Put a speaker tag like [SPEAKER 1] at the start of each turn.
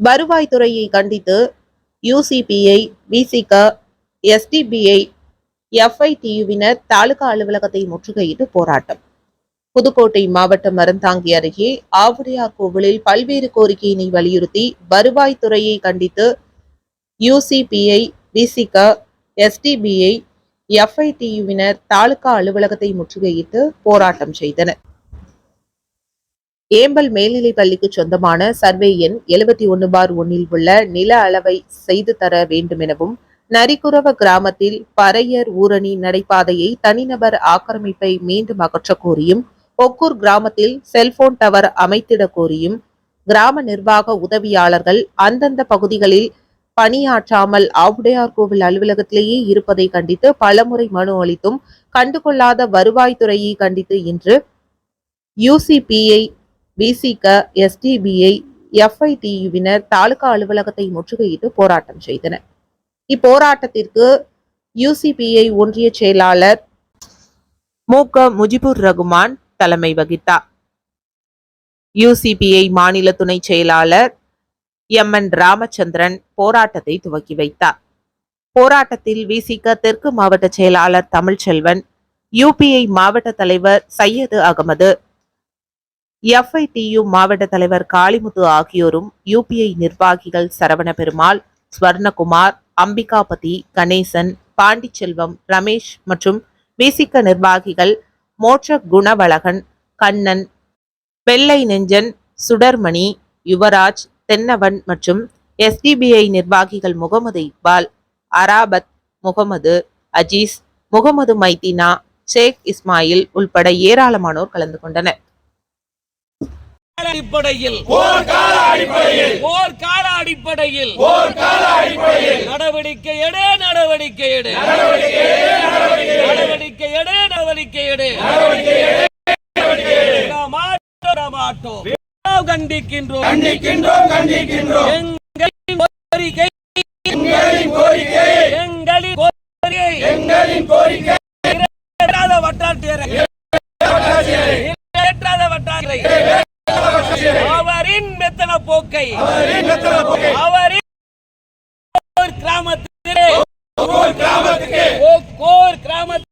[SPEAKER 1] வருவாய்த்துறையை கண்டித்து யூசிபிஐ விசிக எஸ்டிபிஐ எஃப்ஐடியுவினர் தாலுகா அலுவலகத்தை முற்றுகையிட்டு போராட்டம். புதுக்கோட்டை மாவட்டம் மருந்தாங்கி அருகே ஆவுடையார் கோவிலில் பல்வேறு கோரிக்கையினை வலியுறுத்தி வருவாய்த்துறையை கண்டித்து யூசிபிஐ விசிக எஸ்டிபிஐ எஃப்ஐடியுவினர் தாலுகா அலுவலகத்தை முற்றுகையிட்டு போராட்டம் செய்தனர். ஏம்பல் மேல்நிலைப் பள்ளிக்கு சொந்தமான சர்வே எண் எழுபத்தி ஒன்று பார் ஒன்னில் உள்ள நில அளவை செய்து தர வேண்டும் எனவும் நரிக்குறவ கிராமத்தில் பறையர் ஊரணி நடைபாதையை தனிநபர் ஆக்கிரமிப்பை மீண்டும் அகற்ற கோரியும் ஒக்கூர் கிராமத்தில் செல்போன் டவர் அமைத்திட கோரியும் கிராம நிர்வாக உதவியாளர்கள் அந்தந்த பகுதிகளில் பணியாற்றாமல் ஆவுடையார் கோவில் அலுவலகத்திலேயே இருப்பதை கண்டித்து பலமுறை மனு அளித்தும் கண்டுகொள்ளாத வருவாய்த்துறையை கண்டித்து இன்று யூசிபிஐ விசிக எஸ்டிபிஐ எஃப்ஐடியுவினர் தாலுகா அலுவலகத்தை முற்றுகையிட்டு போராட்டம் செய்தனர். இப்போராட்டத்திற்கு யூசிபிஐ ஒன்றிய செயலாளர் மு க முஜிபுர் ரகுமான் தலைமை வகித்தார். யூசிபிஐ மாநில துணை செயலாளர் எம் என் ராமச்சந்திரன் போராட்டத்தை துவக்கி வைத்தார். போராட்டத்தில் விசிக தெற்கு மாவட்ட செயலாளர் தமிழ்ச்செல்வன் யூபிஐ மாவட்ட தலைவர் சையது அகமது எஃப்ஐடியு மாவட்ட தலைவர் காளிமுத்து ஆகியோரும் யூபிஐ நிர்வாகிகள் சரவண பெருமாள் ஸ்வர்ணகுமார் அம்பிகாபதி கணேசன் பாண்டிச்செல்வம் ரமேஷ் மற்றும் விசிக நிர்வாகிகள் மோட்ச குணவழகன் கண்ணன் வெள்ளை நெஞ்சன் சுடர்மணி யுவராஜ் தென்னவன் மற்றும் எஸ்டிபிஐ நிர்வாகிகள் முகமது இக்பால் அராபத் முகமது அஜீஸ் முகமது மைதினா ஷேக் இஸ்மாயில் உள்பட ஏராளமானோர் கலந்து கொண்டனர்.
[SPEAKER 2] அடிப்படையில்.
[SPEAKER 3] போர்க்கால அடிப்படையில்.
[SPEAKER 2] போர்க்கால அடிப்படையில்.
[SPEAKER 3] போர்க்கால அடிப்படையில்.
[SPEAKER 2] நடவடிக்கை எடு நடவடிக்கை எடு நடவடிக்கை எடு நடவடிக்கை எடு மாட்டோம், கண்டிக்கின்றோம்.
[SPEAKER 3] கண்டிக்கின்றோம் கண்டிக்கின்றோம்.
[SPEAKER 2] எங்களின் கோரிக்கை.
[SPEAKER 3] எங்களின் கோரிக்கை.
[SPEAKER 2] எங்களின் கோரிக்கை.
[SPEAKER 3] எங்களின் கோரிக்கை.
[SPEAKER 2] நிறைவேற்றாத வட்டாட்சியரை. நிறைவேற்றாத வட்டாட்சியரை. மெத்தன போக்கை? அவரின் ஓர் கிராமத்திலே
[SPEAKER 3] ஒவ்வொரு கிராமத்துக்கு.